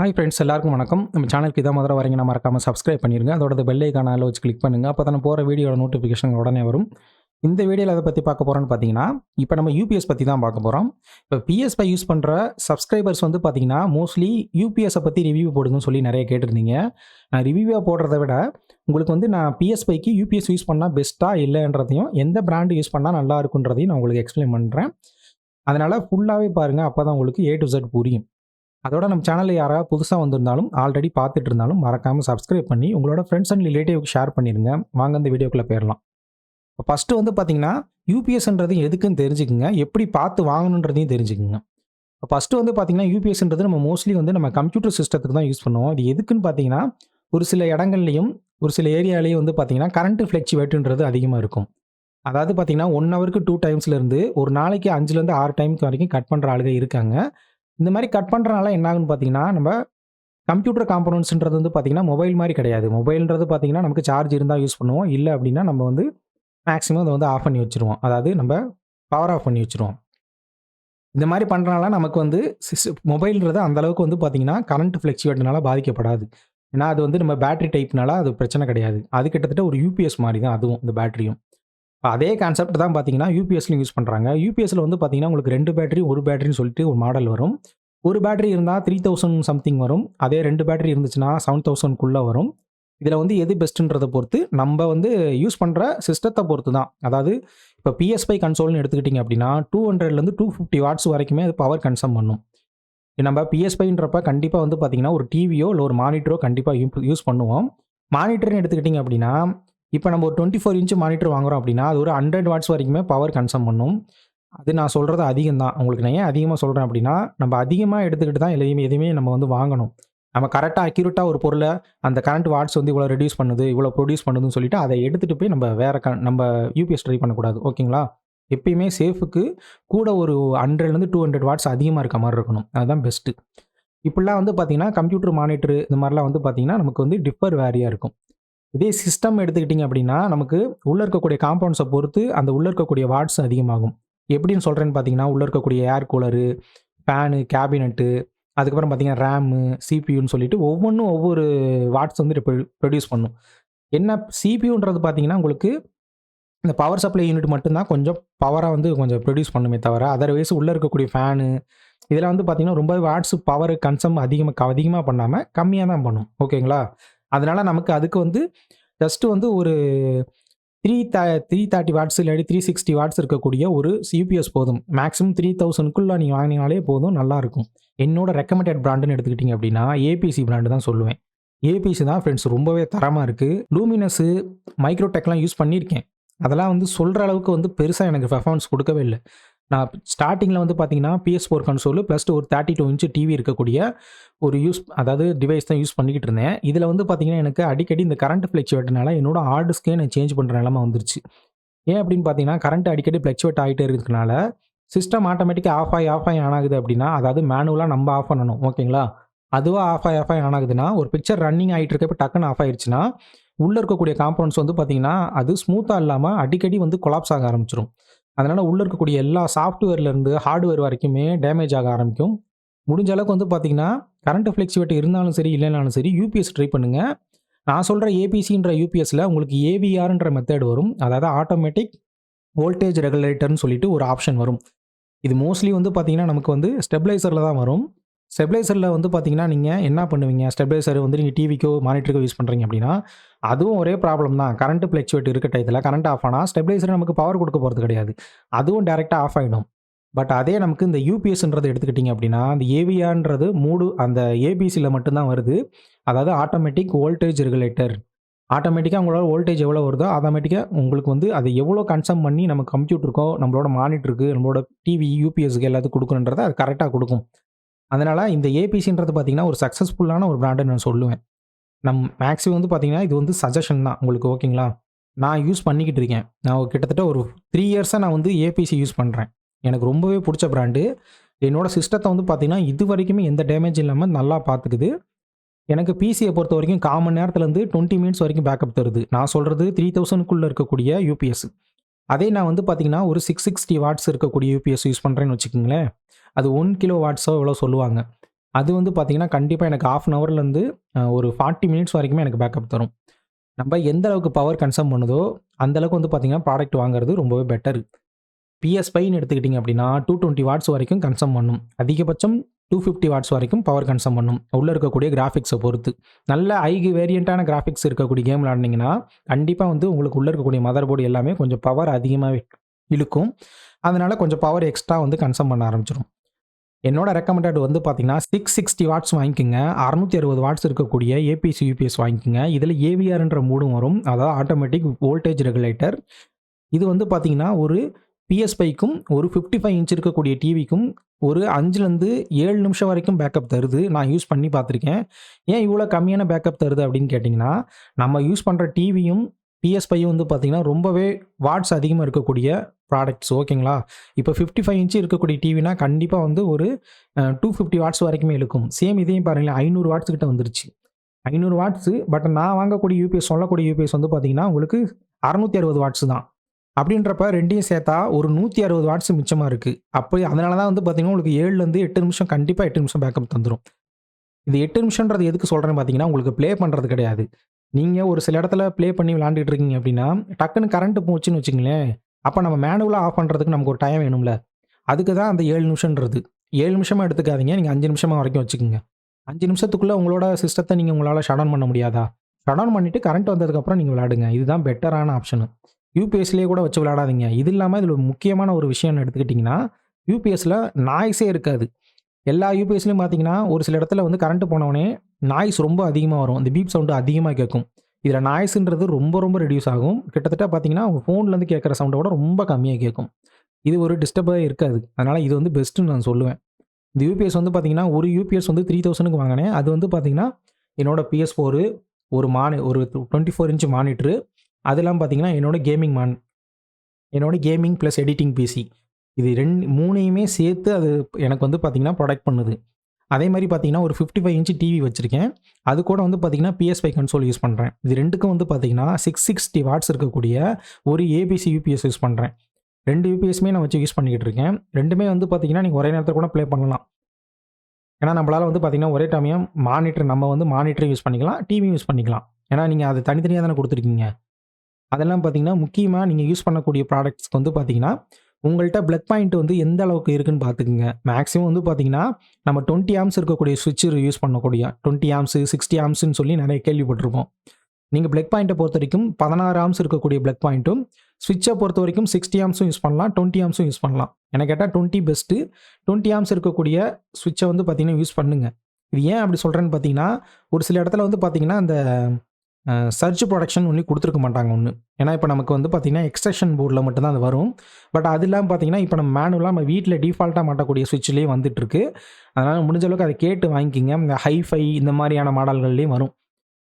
Hi friends எல்லாருக்கும் வணக்கம். நம்ம சேனலுக்கு இதான் மாதிரி வரீங்கன்னா மறக்காமல் சப்ஸ்கிரைப் பண்ணிடுங்க அதோட பெல்லைக்கான அளவு வச்சு கிளிக் பண்ணுங்கள் அப்போ தான் போகிற வீடியோட நோட்டிஃபிகேஷன் உடனே வரும். இந்த வீடியோவில் அதை பற்றி பார்க்க போகிறோன்னு பார்த்தீங்கன்னா இப்போ நம்ம யூபிஎஸ் பற்றி தான் பார்க்க போகிறோம் இப்போ பிஎஸ்பை யூஸ் பண்ணுற சப்ஸ்கிரைபர்ஸ் வந்து பார்த்தீங்கன்னா மோஸ்ட்லி யூபிஎஸை பற்றி ரிவ்யூ போடுங்கன்னு சொல்லி நிறைய கேட்டிருந்தீங்க. நான் ரிவ்யூவாக போடுறத விட உங்களுக்கு வந்து நான் பிஎஸ்பைக்கு யூபிஎஸ் யூஸ் பண்ணால் பெஸ்ட்டாக இல்லைன்றதையும் எந்த பிராண்டு யூஸ் பண்ணால் நல்லா இருக்குன்றதையும் நான் உங்களுக்கு எக்ஸ்பிளைன் பண்ணுறேன் அதனால் ஃபுல்லாகவே பாருங்கள் அப்போ தான் உங்களுக்கு ஏ டு Z புரியும். அதோட நம்ம சேனலில் யாராவது புதுசாக வந்திருந்தாலும் ஆல்ரெடி பார்த்துட்டு இருந்தாலும் மறக்காமல் சப்ஸ்கிரைப் பண்ணி உங்களோட ஃப்ரெண்ட்ஸ் அண்ட் ரிலேட்டிவ்க்கு ஷேர் பண்ணிடுங்க வாங்க இந்த வீடியோக்குள்ளே போயிடலாம் இப்போ ஃபஸ்ட்டு வந்து பார்த்தீங்கன்னா யூபிஎஸ்ன்றது எதுக்குன்னு தெரிஞ்சுக்குங்க. எப்படி பார்த்து வாங்கணுன்றதையும் தெரிஞ்சுக்குங்க. இப்போ ஃபஸ்ட்டு வந்து பார்த்தீங்கன்னா யூபிஎஸ்ன்றது நம்ம மோஸ்ட்லி வந்து நம்ம கம்ப்யூட்டர் சிஸ்டத்துக்கு தான் யூஸ் பண்ணுவோம். இது எதுக்குன்னு பார்த்தீங்கன்னா ஒரு சில இடங்கள்லையும் ஒரு சில ஏரியாலையும் வந்து பார்த்தீங்கன்னா கரண்ட் ஃப்ளெக்சுவேட்டுன்றது அதிகமாக இருக்கும். அதாவது பார்த்தீங்கன்னா ஒன் ஹவருக்கு டூ டைம்ஸ்லேருந்து ஒரு நாளைக்கு அஞ்சுலேருந்து ஆறு டைம்க்கு வரைக்கும் கட் பண்ணுற ஆளுங்க இருக்காங்க. இந்த மாதிரி கட் பண்ணுறனால என்ன ஆகுன்னு பார்த்தீங்கன்னா நம்ம கம்ப்யூட்டர் காம்பனன்ட்ஸ்ன்றது வந்து பார்த்தீங்கன்னா மொபைல் மாதிரி கிடையாது. மொபைல்ன்றது பார்த்திங்கன்னா நமக்கு சார்ஜ் இருந்தால் யூஸ் பண்ணுவோம். இல்லை அப்படின்னா நம்ம வந்து மேக்ஸிமம் அதை வந்து ஆஃப் பண்ணி வச்சுருவோம். அதாவது நம்ம பவர் ஆஃப் பண்ணி வச்சுருவோம். இந்த மாதிரி பண்ணுறனால நமக்கு வந்து சிஸ் மொபைல்ன்றது அந்தளவுக்கு வந்து பார்த்தீங்கன்னா கரண்ட் ஃப்ளெக்சுவேட்னால பாதிக்கப்படாது. ஏன்னா அது வந்து நம்ம பேட்டரி டைப்னால அது பிரச்சனை கிடையாது. அது கிட்டத்தட்ட ஒரு யூபிஎஸ் மாதிரி தான் அதுவும் இந்த பேட்டரியும் அதே கான்செப்ட் தான் பார்த்தீங்கன்னா யூபிஎஸ்லையும் யூஸ் பண்ணுறாங்க யூபிஎஸ்ல வந்து பார்த்தீங்கன்னா உங்களுக்கு ரெண்டு பேட்டரி ஒரு பேட்டரின்னு சொல்லிட்டு ஒரு மாடல் வரும். ஒரு பேட்டரி இருந்தால் த்ரீ தௌசண்ட் சம்திங் வரும். அதே ரெண்டு பேட்டரி இருந்துச்சுன்னா செவன் தௌசண்ட்குள்ளே வரும். இதில் வந்து எது பெஸ்ட்டுன்றதை பொறுத்து நம்ம வந்து யூஸ் பண்ணுற சிஸ்டத்தை பொறுத்து தான். அதாவது இப்போ பிஎஸ்பை கன்சோல்னு எடுத்துக்கிட்டிங்க அப்படின்னா டூ ஹண்ட்ரட்லேருந்து டூ ஃபிஃப்டி வாட்ஸ் வரைக்குமே அது பவர் கன்சம் பண்ணும். நம்ம பிஎஸ்பைன்றப்ப கண்டிப்பாக வந்து பார்த்தீங்கன்னா ஒரு டிவியோ இல்லை ஒரு மானிட்டரோ கண்டிப்பாக யூஸ் பண்ணுவோம். மானிட்டர்னு எடுத்துக்கிட்டிங்க அப்படின்னா இப்போ நம்ம ஒரு டுவெண்ட்டி ஃபோர் இன்ச்சு மானிட்டர் வாங்குறோம் அப்படின்னா அது ஒரு ஹண்ட்ரட் வாட்ஸ் வரைக்குமே பவர் கன்சம் பண்ணும். அது நான் சொல்கிறது அதிகம் தான் உங்களுக்கு நான் ஏன் அதிகமாக சொல்கிறேன் அப்படின்னா நம்ம அதிகமாக எடுத்துக்கிட்டு தான் எதையுமே எதுவுமே நம்ம வந்து வாங்கணும். நம்ம கரெக்டாக அக்யூரேட்டாக ஒரு பொருளை அந்த கரண்ட் வாட்ஸ் வந்து இவ்வளோ ரெடியூஸ் பண்ணுது இவ்வளோ ப்ரொடியூஸ் பண்ணுதுன்னு சொல்லிட்டு அதை எடுத்துகிட்டு போய் நம்ம வேறு க நம்ம யூபிஎஸ் ட்ரை பண்ணக்கூடாது. ஓகேங்களா? எப்பயுமே சேஃபுக்கு கூட ஒரு ஹண்ட்ரட்லேருந்து டூ ஹண்ட்ரட் வாட்ஸ் அதிகமாக இருக்க மாதிரி இருக்கணும். அதுதான் பெஸ்ட்டு இப்படிலாம் வந்து பார்த்திங்கன்னா கம்ப்யூட்டர் மானிட்டர் இந்த மாதிரிலாம் வந்து பார்த்தீங்கன்னா நமக்கு வந்து டிஃபர் வேரியாக இருக்கும். இதே சிஸ்டம் எடுத்துக்கிட்டிங்க அப்படின்னா நமக்கு உள்ளே இருக்கக்கூடிய காம்பவுண்ட்ஸை பொறுத்து அந்த உள்ளே இருக்கக்கூடிய வாட்ஸ் அதிகமாகும். எப்படின்னு சொல்கிறேன்னு பார்த்தீங்கன்னா உள்ளே இருக்கக்கூடிய ஏர் கூலரு ஃபேனு கேபினெட்டு அதுக்கப்புறம் பார்த்தீங்கன்னா ரேமு சிபியூன்னு சொல்லிட்டு ஒவ்வொன்றும் ஒவ்வொரு வாட்ஸ் வந்து ப்ரொடியூஸ் பண்ணும். என்ன சிபியூன்றது பார்த்தீங்கன்னா உங்களுக்கு இந்த பவர் சப்ளை யூனிட் மட்டும்தான் கொஞ்சம் பவராக வந்து கொஞ்சம் ப்ரொடியூஸ் பண்ணுமே தவிர அதர்வைஸ் உள்ளே இருக்கக்கூடிய ஃபேனு இதெல்லாம் வந்து பார்த்திங்கன்னா ரொம்ப வாட்ஸ் பவர் கன்சம் அதிகமாக அதிகமாக பண்ணாமல் கம்மியாக தான் பண்ணும் ஓகேங்களா அதனால் நமக்கு அதுக்கு வந்து ஜஸ்ட்டு வந்து ஒரு three the three thirty watts இல்லாட்டி த்ரீ சிக்ஸ்டி வாட்ஸ் இருக்கக்கூடிய ஒரு யூபிஎஸ் போதும். மேக்ஸிமம் த்ரீ தௌசண்ட்குள்ளே நீங்கள் வாங்கினாலே போதும் நல்லாயிருக்கும் என்னோட ரெக்கமெண்டட் பிராண்டுன்னு எடுத்துக்கிட்டிங்க அப்படின்னா ஏபிசி பிராண்டு தான் சொல்லுவேன். ஏபிசி தான் ஃப்ரெண்ட்ஸ் ரொம்பவே தரமாக இருக்குது லூமினஸு மைக்ரோடெக்லாம் யூஸ் பண்ணியிருக்கேன். அதெல்லாம் வந்து சொல்கிற அளவுக்கு வந்து பெருசாக எனக்கு பெர்ஃபார்மன்ஸ் கொடுக்கவே இல்லை. நான் ஸ்டார்டிங்கில் வந்து பார்த்தீங்கன்னா பிஎஸ் ஃபோர் கன்சோலு ப்ளஸ் ஒரு தேர்ட்டி டூ இன்ச்சு டிவி இருக்கக்கூடிய ஒரு யூஸ் அதாவது டிவைஸ் தான் யூஸ் பண்ணிக்கிட்டு இருந்தேன். இதில் வந்து பார்த்தீங்கன்னா எனக்கு அடிக்கடி இந்த கரண்ட் ஃப்ளெக்சுவேட்னால என்னோட ஹார்ட் டிஸ்கே நான் சேஞ்ச் பண்ணுற நிலமை வந்துருச்சு. ஏன் அப்படின்னு பார்த்தீங்கன்னா கரண்ட் அடிக்கடி ஃப்ளெக்சுவேட் ஆகிட்டே இருக்கிறதுனால சிஸ்டம் ஆட்டோமேட்டிக்காக ஆஃப் ஆகி ஆஃப் ஆகி ஆன் ஆகுது அப்படின்னா அதாவது மேனுவலாக நம்ம ஆஃப் பண்ணணும் ஓகேங்களா? அதுவாக ஆஃப் ஆகி ஆஃப் ஆகி ஆன் ஆகுதுன்னா ஒரு பிக்சர் ரன்னிங் ஆகிட்டு இருக்கப்போ டக்குன்னு ஆஃப் ஆயிடுச்சுன்னா உள்ளே இருக்கக்கூடிய காம்பவுண்ட்ஸ் வந்து பார்த்தீங்கன்னா அது ஸ்மூத்தாக இல்லாமல் அடிக்கடி வந்து கொலாப்ஸ் ஆக ஆரம்பிச்சிடும் அதனால் உள்ளே இருக்கக்கூடிய எல்லா சாஃப்ட்வேர்லேருந்து ஹார்ட்வேர் வரைக்குமே டேமேஜ் ஆக ஆரம்பிக்கும். முடிஞ்ச அளவுக்கு வந்து பார்த்தீங்கன்னா கரண்ட் ஃப்ளெக்சுவேட் இருந்தாலும் சரி இல்லைனாலும் சரி யூபிஎஸ் ட்ரை பண்ணுங்கள் நான் சொல்கிற ஏபிசின்ற யூபிஎஸ்சில் உங்களுக்கு ஏவிஆர்ன்ற மெத்தட் வரும். அதாவது ஆட்டோமேட்டிக் வோல்டேஜ் ரெகுலேட்டர்னு சொல்லிட்டு ஒரு ஆப்ஷன் வரும். இது மோஸ்ட்லி வந்து பார்த்திங்கன்னா நமக்கு வந்து ஸ்டெபிளைசரில் தான் வரும். ஸ்டெபிளைசரில் வந்து பார்த்தீங்கன்னா நீங்கள் என்ன பண்ணுவீங்க? ஸ்டெபிளைசர் வந்து நீங்கள் டிவிக்கோ மானிட்டருக்கோ யூஸ் பண்ணுறீங்க அப்படின்னா அதுவும் ஒரே ப்ராப்ளம் தான். கரண்ட் ஃப்ளெக்சுவேட் இருக்க டயத்தில் கரண்ட் ஆஃப் ஆனால் ஸ்டெபிளைசர் நமக்கு பவர் கொடுக்க போகிறது கிடையாது. அதுவும் டேரெக்டாக ஆஃப் ஆகிடும் பட் அதே நமக்கு இந்த யூபிஎஸ்ன்றது எடுத்துக்கிட்டிங்க அப்படின்னா அந்த ஏவிஆன்றது மூடு அந்த ஏபிசியில் மட்டும்தான் வருது. அதாவது ஆட்டோமேட்டிக் வோல்டேஜ் ரெகுலேட்டர் ஆட்டோமேட்டிக்காக உங்களோட வோல்டேஜ் எவ்வளோ வருதோ ஆட்டோமேட்டிக்காக உங்களுக்கு வந்து அதை எவ்வளோ கன்சம் பண்ணி நம்ம கம்ப்யூட்டருக்கோ நம்மளோட மானிட்டருக்கு நம்மளோட டிவி யூபிஎஸ்க்கு எல்லாத்துக்கும் கொடுக்கணுன்றதை அது கரெக்டாக கொடுக்கும். அதனால் இந்த ஏபிசின்றது பார்த்திங்கன்னா ஒரு சக்ஸஸ்ஃபுல்லான ஒரு பிராண்டை நான் சொல்லுவேன். நம் மேக்ஸிமம் வந்து பார்த்திங்கன்னா இது வந்து சஜஷன் தான் உங்களுக்கு ஓகேங்களா நான் யூஸ் பண்ணிக்கிட்டு இருக்கேன். நான் கிட்டத்தட்ட ஒரு த்ரீ இயர்ஸாக நான் வந்து ஏபிசி யூஸ் பண்ணுறேன் எனக்கு ரொம்பவே பிடிச்ச ப்ராண்டு என்னோடய சிஸ்டத்தை வந்து பார்த்திங்கன்னா இது வரைக்குமே எந்த டேமேஜ் இல்லாமல் நல்லா பார்த்துக்குது எனக்கு பிசியை பொறுத்த வரைக்கும் காமன் நேரத்துலேருந்து டுவெண்ட்டி மினிட்ஸ் வரைக்கும் பேக்கப் தருது. நான் சொல்கிறது த்ரீ தௌசண்ட்குள்ளே இருக்கக்கூடிய யூபிஎஸ் அதே நான் வந்து பார்த்திங்கன்னா ஒரு சிக்ஸ் சிக்ஸ்டி வாட்ஸ் இருக்கக்கூடிய யூபிஎஸ் யூஸ் பண்ணுறேன்னு வச்சுக்கோங்களேன். அது ஒன் கிலோ வாட்ஸோ எவ்வளோ சொல்லுவாங்க. அது வந்து பார்த்திங்கன்னா கண்டிப்பாக எனக்கு 1/2 அன் ஹவர்லேருந்து ஒரு 40 மினிட்ஸ் வரைக்குமே எனக்கு பேக்கப் தரும். நம்ம எந்த அளவுக்கு பவர் கன்சம் பண்ணுதோ, அந்தளவுக்கு வந்து பார்த்தீங்கன்னா, ப்ராடக்ட் வாங்குறது ரொம்பவே பெட்டர் பிஎஸ் PS5ன்னு எடுத்துக்கிட்டிங்க அப்படின்னா, 220 வாட்ஸ் வரைக்கும் கன்சம் பண்ணும். அதிகபட்சம் 250 வாட்ஸ் வரைக்கும் பவர் கன்சம் பண்ணும். உள்ளே இருக்கக்கூடிய கிராஃபிக்ஸை பொறுத்து. நல்ல ஹை வேரியண்ட்டான கிராஃபிக்ஸ் இருக்கக்கூடிய கேம் விளாண்டிங்கன்னா கண்டிப்பாக வந்து உங்களுக்கு உள்ளே இருக்கக்கூடிய மதர் போர்டு எல்லாமே கொஞ்சம் பவர் அதிகமாக இழுக்கும். அதனால் கொஞ்சம் பவர் எக்ஸ்ட்ரா வந்து கன்சம் பண்ண ஆரம்பிச்சிடும் என்னோட ரெக்கமெண்டட் வந்து பார்த்தீங்கன்னா, 660 வாட்ஸ் வாங்கிக்கோங்க அறுநூத்தி அறுபது வாட்ஸ் இருக்கக்கூடிய ஏபிசி, யூபிஎஸ் வாங்கிக்கோங்க இதில் ஏவிஆர்ன்ற மூடும் வரும். அதாவது ஆட்டோமேட்டிக் வோல்டேஜ் ரெகுலேட்டர். இது வந்து பார்த்தீங்கன்னா, ஒரு PS5க்கும் ஒரு 55 இன்ச் இருக்கக்கூடிய டிவிக்கும் ஒரு 5லருந்து 7 நிமிஷம் வரைக்கும் பேக்கப் தருது. நான் யூஸ் பண்ணி பார்த்துருக்கேன். ஏன் இவ்வளோ கம்மியான பேக்கப் தருது அப்படின்னு கேட்டிங்கன்னா, நம்ம யூஸ் பண்ணுற டிவியும், PS5யும் வந்து பார்த்தீங்கன்னா, ரொம்பவே வாட்ஸ் அதிகமாக இருக்கக்கூடிய ப்ராடக்ட்ஸ் ஓகேங்களா? இப்போ 55 இன்ச் இருக்கக்கூடிய டிவினா கண்டிப்பாக வந்து ஒரு டூ ஃபிஃப்டி வாட்ஸ் வரைக்குமே இழுக்கும். சேம் இதையும் பாருங்களேன் ஐநூறு வாட்ஸ் கிட்ட வந்துருச்சு. ஐநூறு வாட்ஸு பட் நான் வாங்கக்கூடிய யூபிஎஸ் சொல்லக்கூடிய யூபிஎஸ் வந்து பார்த்தீங்கன்னா, உங்களுக்கு 660 வாட்ஸ் தான். அப்படின்றப்ப ரெண்டையும் சேர்த்தா ஒரு 160 வாட்ஸ் மிச்சமாக இருக்குது அப்போ அதனால தான் வந்து பார்த்தீங்கன்னா, உங்களுக்கு 7லருந்து 8 நிமிஷம் கண்டிப்பாக எட்டு நிமிஷம் பேக்கப் தந்துரும். இது எட்டு நிமிஷன்றது எதுக்கு சொல்கிறேன்னு பார்த்தீங்கன்னா, உங்களுக்கு ப்ளே பண்ணுறது கிடையாது. நீங்கள் ஒரு சில இடத்துல ப்ளே பண்ணி விளாண்டுட்டு இருக்கீங்க அப்படின்னா, டக்குன்னு கரண்ட்டு போச்சுன்னு வச்சுங்களேன் அப்போ நம்ம மேனுவலாக ஆஃப் பண்ணுறதுக்கு நமக்கு ஒரு டைம் வேணும்ல. அதுக்கு தான் அந்த ஏழு நிமிஷன்றது ஏழு நிமிஷமாக எடுத்துக்காதீங்க. நீங்கள் அஞ்சு நிமிஷமாக வரைக்கும் வச்சுக்கோங்க அஞ்சு நிமிஷத்துக்குள்ளே உங்களோட சிஸ்டத்தை நீங்கள் உங்களால் ஷட் ஆன் பண்ண முடியாதா? ஷட் ஆன் பண்ணிவிட்டு கரண்ட் வந்ததுக்கப்புறம் நீங்கள் விளாடுங்க இதுதான் பெட்டரான ஆப்ஷனு. யூபிஎஸ்லேயே கூட வச்சு விளையாடாதீங்க. இது இல்லாமல் இதில் ஒரு முக்கியமான ஒரு விஷயம்னு எடுத்துக்கிட்டிங்கன்னா யூபிஎஸ்சில் நாய்ஸே இருக்காது. எல்லா யூபிஎஸ்லயும் பார்த்தீங்கன்னா, ஒரு சில இடத்துல வந்து கரண்ட் போனவொடனே நாய்ஸ் ரொம்ப அதிகமாக வரும். அந்த பீப் சவுண்டு அதிகமாக கேட்கும். இதில் நாய்ஸுன்றது ரொம்ப ரொம்ப ரெடியூஸ் ஆகும். கிட்டத்தட்ட பார்த்தீங்கன்னா, உங்கள் ஃபோன்லேருந்து கேட்குற சவுண்டை விட ரொம்ப கம்மியாக கேட்கும். இது ஒரு டிஸ்டர்பாக இருக்காது. அதனால் இது வந்து பெஸ்ட்டுன்னு நான் சொல்லுவேன். இந்த யூபிஎஸ் வந்து பார்த்தீங்கன்னா, ஒரு யூபிஎஸ் வந்து 3000க்கு வாங்கினேன். அது வந்து பார்த்தீங்கன்னா, என்னோட PS4 ஒரு மானி ஒரு 24 இன்ச் மானிட்டரு. அது பார்த்தீங்கன்னா, என்னோடய கேமிங் மான் என்னோடய கேமிங் ப்ளஸ் எடிட்டிங் பிசி. இது 2 3யுமே சேர்த்து அது எனக்கு வந்து பார்த்தீங்கன்னா, ப்ரொடெக்ட் பண்ணுது. அதே மாதிரி பார்த்தீங்கன்னா, ஒரு 55 இன்ச் டிவி வச்சுருக்கேன் அது கூட வந்து பார்த்தீங்கன்னா, PS5 கன்சோல் யூஸ் பண்ணுறேன் இது ரெண்டுக்கும் வந்து பார்த்தீங்கன்னா, 660 வாட்ஸ் இருக்கக்கூடிய ஒரு ஏபிசி யூபிஎஸ் யூஸ் பண்ணுறேன் ரெண்டு யூபிஎஸ்மே நான் வச்சு யூஸ் பண்ணிக்கிட்டு இருக்கேன். ரெண்டுமே வந்து பார்த்தீங்கன்னா, நீங்கள் ஒரே நேரத்தில் கூட ப்ளே பண்ணலாம். ஏன்னா, நம்மளால் வந்து பார்த்திங்கன்னா ஒரே டைமையும் மானிட்டர் நம்ம வந்து மானிட்டரும் யூஸ் பண்ணிக்கலாம், டிவியும் யூஸ் பண்ணிக்கலாம். ஏன்னா, நீங்கள் அது தனித்தனியாக தானே கொடுத்துருக்கீங்க அதெல்லாம் பார்த்தீங்கன்னா, முக்கியமாக நீங்கள் யூஸ் பண்ணக்கூடிய ப்ராடக்ட்ஸ்க்கு வந்து பார்த்தீங்கன்னா, உங்கள்கிட்ட பிளக் பாயிண்ட் வந்து எந்த அளவுக்கு இருக்குன்னு பார்த்துக்குங்க மேக்ஸிமம் வந்து பார்த்தீங்கன்னா, நம்ம டுவெண்ட்டி ஆம்ஸ் இருக்கக்கூடிய ஸ்விட்ச் யூஸ் பண்ணக்கூடிய 20 ஆம்ப்ஸ், 60 ஆம்ப்ஸ்ன்னு சொல்லி நிறைய கேள்விப்பட்டிருப்போம். நீங்கள் பிளக் பாயிண்ட்ட பொறுத்தவரைக்கும் 16 ஆம்ப்ஸ் இருக்கக்கூடிய பிளக் பாயிண்ட்டும், ஸ்விட்ச பொறுத்தவரைக்கும் 60 ஆம்ப்ஸும் யூஸ் பண்ணலாம், டுவெண்ட்டி ஆம்ஸும் யூஸ் பண்ணலாம். என கேட்டால் டுவெண்ட்டி பெஸ்ட்டு. டுவெண்ட்டி ஆம்ஸ் இருக்கக்கூடிய ஸ்விட்சை வந்து பார்த்தீங்கன்னா, யூஸ் பண்ணுங்கள் இது ஏன் அப்படி சொல்கிறேன்னு பார்த்தீங்கன்னா, ஒரு சில இடத்துல வந்து பார்த்தீங்கன்னா, அந்த சர்ச் ப்ரொடக்ஷன் புரொடக்ஷன் கொடுத்துருக்க மாட்டாங்க ஒன்று ஏன்னா, இப்போ நமக்கு வந்து பார்த்தீங்கன்னா, எக்ஸ்ட்ரக்ஷன் போர்டில் மட்டும் தான் அது வரும். பட் அது இல்லாமல் பார்த்தீங்கன்னா, இப்போ நம்ம மேனுவலாக நம்ம வீட்டில் டிஃபால்ட்டாக மாட்டக்கூடிய சுவிட்ச்லேயே வந்துட்டுருக்கு. அதனால் முடிஞ்ச அளவுக்கு அதை கேட்டு வாங்கிக்கிங்க இந்த ஹைஃபை இந்த மாதிரியான மாடல்கள்லேயும் வரும்.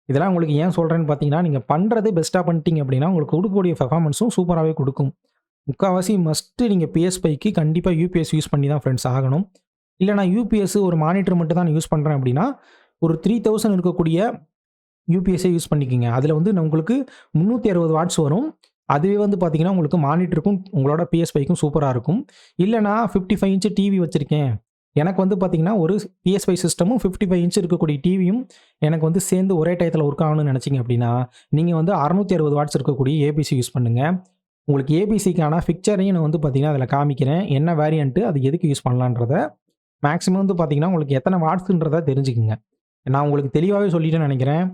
இதெல்லாம் உங்களுக்கு ஏன் சொல்கிறேன்னு பார்த்தீங்கன்னா, நீங்கள் பண்ணுறது பெஸ்ட்டாக பண்ணிட்டீங்க அப்படின்னா, உங்களுக்கு கொடுக்கக்கூடிய பெர்ஃபார்மன்ஸும் சூப்பராகவே கொடுக்கும் முக்கால்வாசி மஸ்ட்டு நீங்கள் பிஎஸ்பைக்கு கண்டிப்பாக யூபிஎஸ் யூஸ் பண்ணி தான் ஃப்ரெண்ட்ஸ் ஆகணும். இல்லை நான் யூபிஎஸ் ஒரு மானிட்டர் மட்டும் தான் நான் யூஸ் பண்ணுறேன் அப்படின்னா, ஒரு 3000 இருக்கக்கூடிய யூபிஎஸ்ஸே யூஸ் பண்ணிக்கிங்க அதில் வந்து உங்களுக்கு 360 வாட்ஸ் வரும். அதுவே வந்து பார்த்தீங்கன்னா, உங்களுக்கு மானிட்டருக்கும் உங்களோட PS5க்கும் சூப்பராக இருக்கும். இல்லைனா நான் 55 இன்ச் டிவி வச்சுருக்கேன் எனக்கு வந்து பார்த்தீங்கன்னா, ஒரு PS5 சிஸ்டமும் 55 இன்ச் இருக்கக்கூடிய டிவியும் எனக்கு வந்து சேர்ந்து ஒரே டயத்தில் ஒர்க் ஆகணும்னு நினச்சிங்க அப்படின்னா, நீங்கள் வந்து 660 வாட்ஸ் இருக்கக்கூடிய ஏபிசி யூஸ் பண்ணுங்கள் உங்களுக்கு ஏபிசிக்கான பிக்சரையும் நான் வந்து பார்த்தீங்கன்னா, அதில் காமிக்கிறேன். என்ன வேரியன்ட்டு அது எதுக்கு யூஸ் பண்ணலான்றத. மேக்ஸிமம் வந்து பார்த்தீங்கன்னா, உங்களுக்கு எத்தனை வாட்ஸுன்றதை தெரிஞ்சுக்கங்க. நான் உங்களுக்கு தெளிவாகவே சொல்லிட்டேன்னு நினைக்கிறேன்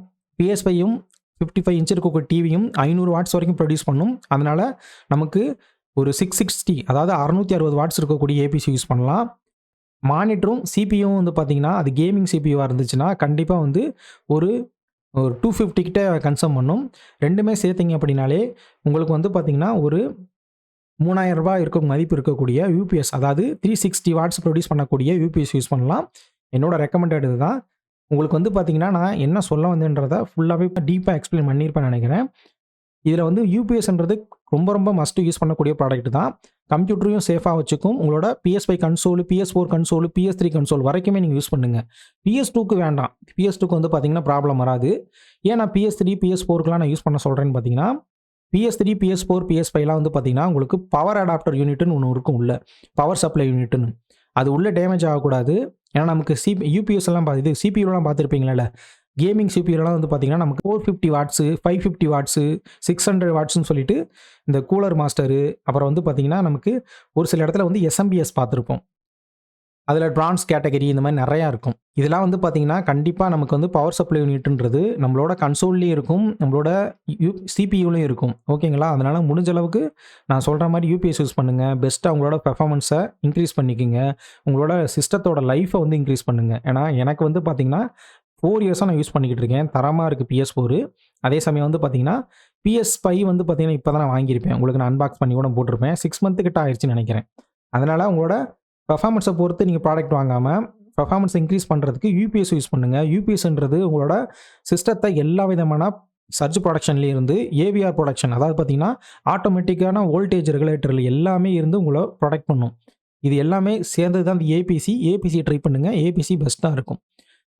PS5யும் 55 இன்ச் இருக்கக்கூடிய டிவியும் 500 வாட்ஸ் வரைக்கும் ப்ரொடியூஸ் பண்ணும். அதனால் நமக்கு ஒரு 660 அதாவது 660 வாட்ஸ் இருக்கக்கூடிய ஏபிசி யூஸ் பண்ணலாம். மானிட்டரும், சிபியும் வந்து பார்த்திங்கன்னா அது கேமிங் சிபியூவாக இருந்துச்சுன்னா, கண்டிப்பாக வந்து ஒரு ஒரு 250 கிட்ட கன்சம் பண்ணும். ரெண்டுமே சேர்த்திங்க அப்படின்னாலே, உங்களுக்கு வந்து பார்த்திங்கன்னா ஒரு ரூ. 3000 மதிப்பு இருக்கக்கூடிய யூபிஎஸ் அதாவது 360 வாட்ஸ் ப்ரொடியூஸ் பண்ணக்கூடிய யூபிஎஸ் யூஸ் பண்ணலாம். என்னோட ரெக்கமெண்டட் இதுதான். உங்களுக்கு வந்து பார்த்தீங்கன்னா, நான் என்ன சொல்ல வந்தேன்ன்றத ஃபுல்லாகவே இப்போ டீப்பாக எக்ஸ்ப்ளைன் பண்ணியிருப்பேன் நினைக்கிறேன் இதில் வந்து யூபிஎஸ்ன்றது ரொம்ப ரொம்ப மஸ்ட்டு யூஸ் பண்ணக்கூடிய ப்ராடக்ட் தான். கம்ப்யூட்டரையும் சேஃபாக வச்சுக்கும். உங்களோட PS5 console, PS4 console, PS3 console வரைக்குமே நீங்கள் யூஸ் பண்ணுங்கள் பிஎஸ் டூக்கு வேண்டாம். PS2க்கு வந்து பார்த்தீங்கன்னா, ப்ராப்ளம் வராது. ஏன் நான் PS3, PS4க்குலாம் நான் யூஸ் பண்ண சொல்கிறேன்னு பார்த்தீங்கன்னா, PS3, PS4, PS5லாம் வந்து பார்த்தீங்கன்னா, உங்களுக்கு பவர் அடாப்டர் யூனிட்னு ஒன்று இருக்கும் உள்ள. பவர் சப்ளை யூனிட்னு அது உள்ளே டேமேஜ் ஆகக்கூடாது. ஏன்னா நமக்கு சிபி யூபிஎஸ் எல்லாம் பார்த்து இது சிபியூலாம் பார்த்துருப்பீங்களா கேமிங் சிபியூலாம் வந்து பார்த்தீங்கன்னா நமக்கு four fifty watts five fifty watts six hundred வாட்ஸ்னு சொல்லிட்டு இந்த கூலர் மாஸ்டரு அப்புறம் வந்து பார்த்தீங்கன்னா நமக்கு ஒரு சில இடத்துல வந்து எஸ்எம்பிஎஸ் பார்த்துருப்போம். அதில் ட்ரான்ஸ் கேட்டகரி இந்த மாதிரி நிறையா இருக்கும். இதெல்லாம் வந்து பார்த்தீங்கன்னா கண்டிப்பாக நமக்கு வந்து பவர் சப்ளை யூனிட்ன்றது நம்மளோட கன்சோல்லையும் இருக்கும் நம்மளோட யூ சிபியூலையும் இருக்கும். ஓகேங்களா அதனால் முடிஞ்ச அளவுக்கு நான் சொல்கிற மாதிரி யூபிஎஸ் யூஸ் பண்ணுங்கள் பெஸ்ட்டாக உங்களோட பெர்ஃபார்மன்ஸை இன்க்ரீஸ் பண்ணிக்கோங்க. உங்களோட சிஸ்டத்தோட லைஃப்பை வந்து இன்க்ரீஸ் பண்ணுங்கள் ஏன்னா எனக்கு வந்து பார்த்தீங்கன்னா ஃபோர் இயர்ஸாக நான் யூஸ் பண்ணிக்கிட்டு இருக்கேன். தரமாக இருக்குது பிஎஸ் ஃபோரு அதே சமயம் வந்து பார்த்தீங்கன்னா பிஎஸ் ஃபைவ் வந்து பார்த்தீங்கன்னா இப்போ தான் நான் வாங்கியிருப்பேன். உங்களுக்கு நான் அன்பாக்ஸ் பண்ணி கூட போட்டிருப்பேன். சிக்ஸ் மந்த்து கிட்ட ஆயிடுச்சுன்னு நினைக்கிறேன். அதனால் உங்களோட பர்ஃபார்மன்ஸை பொறுத்து நீங்கள் ப்ராடக்ட் வாங்காமல் பர்ஃபார்மன்ஸ் இன்க்ரீஸ் பண்ணுறதுக்கு யூபிஎஸ் யூஸ் பண்ணுங்கள் யூபிஎஸ்ன்றது உங்களோட சிஸ்டத்தை எல்லா விதமான சர்ஜ் ப்ரொடக்ஷன்லேயே இருந்து ஏவிஆர் ப்ரொடக்ஷன் அதாவது பார்த்தீங்கன்னா ஆட்டோமேட்டிக்கான வோல்டேஜ் ரெகுலேட்டரில் எல்லாமே இருந்து உங்களை ப்ரொடக்ட் பண்ணும். இது எல்லாமே சேர்ந்தது தான் இந்த ஏபிசி ஏபிசி ட்ரை பண்ணுங்கள் ஏபிசி பெஸ்ட்டாக இருக்கும்.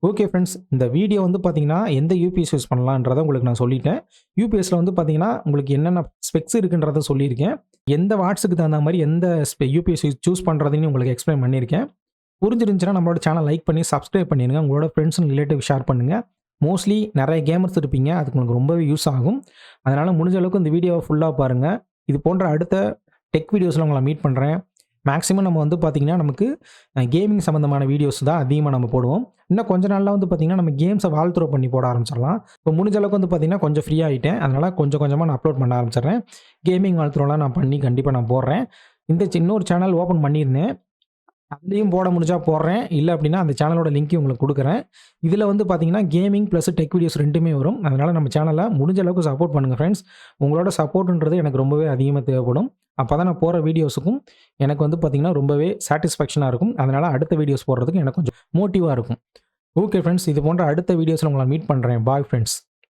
ஓகே ஃப்ரெண்ட்ஸ் இந்த வீடியோ வந்து பார்த்தீங்கன்னா எந்த யூபிஎஸ் யூஸ் பண்ணலான்றதை உங்களுக்கு நான் சொல்லிட்டேன். யூபிஎஸ்ல வந்து பார்த்தீங்கன்னா உங்களுக்கு என்னென்ன ஸ்பெக்ஸ் இருக்குன்றத சொல்லியிருக்கேன். எந்த வாட்ஸுக்கு தகுந்த மாதிரி எந்த யூபிஎஸ் சூஸ் பண்ணுறதுன்னு உங்களுக்கு எக்ஸ்பிளைன் பண்ணியிருக்கேன். புரிஞ்சிருந்துச்சுன்னா நம்மளோட சேனல் லைக் பண்ணி சப்ஸ்கிரைப் பண்ணிடுங்க உங்களோட ஃப்ரெண்ட்ஸ் அண்ட் ரிலேட்டிவ் ஷேர் பண்ணுங்கள் மோஸ்ட்லி நிறைய கேமர்ஸ் இருப்பீங்க. அதுக்கு உங்களுக்கு ரொம்பவே யூஸ் ஆகும். அதனால் முடிஞ்ச அளவுக்கு இந்த வீடியோவை ஃபுல்லாக பாருங்கள் இது போன்ற அடுத்த டெக் வீடியோஸில் உங்களை மீட் பண்ணுறேன் மேக்ஸிமம் நம்ம வந்து பார்த்திங்கன்னா நமக்கு கேமிங் சம்மந்தமான வீடியோஸ் தான் அதிகமாக நம்ம போடுவோம். இன்னும் கொஞ்ச நாளில் வந்து பார்த்திங்கன்னா நம்ம கேம்ஸை வால்த்ரோ பண்ணி போட ஆரம்பிச்சிடலாம். இப்போ முடிஞ்ச அளவுக்கு வந்து பார்த்திங்கன்னா கொஞ்சம் ஃப்ரீ ஆகிட்டேன் அதனால் கொஞ்சம் கொஞ்சமாக நான் அப்லோட் பண்ண ஆரம்பிச்சிடுறேன். கேமிங் வால்த்ரோலாம் நான் பண்ணி கண்டிப்பாக நான் போடுறேன். இந்த இன்னொரு சேனல் ஓப்பன் பண்ணியிருந்தேன். அதுலேயும் போட முடிஞ்சால் போடுறேன். இல்லை அப்படின்னா அந்த சேனலோட லிங்க்கையும் உங்களுக்கு கொடுக்குறேன். இதில் வந்து பார்த்தீங்கன்னா கேமிங் ப்ளஸ் டெக் வீடியோஸ் ரெண்டுமே வரும். அதனால் நம்ம சேனலை முடிஞ்ச அளவுக்கு சப்போர்ட் பண்ணுங்கள் ஃப்ரெண்ட்ஸ் உங்களோட சப்போர்ட்ன்றது எனக்கு ரொம்பவே அதிகமாக தேவைப்படும். அப்போ தான் நான் போகிற வீடியோஸுக்கும் எனக்கு வந்து பார்த்திங்கன்னா ரொம்பவே சாட்டிஸ்ஃபேக்ஷனாக இருக்கும். அதனால் அடுத்த வீடியோஸ் போடுறதுக்கு எனக்கு கொஞ்சம் மோட்டிவாக இருக்கும். ஓகே ஃப்ரெண்ட்ஸ் இது போன்ற அடுத்த வீடியோஸில் உங்களை மீட் பண்ணுறேன் பாய் ஃப்ரெண்ட்ஸ்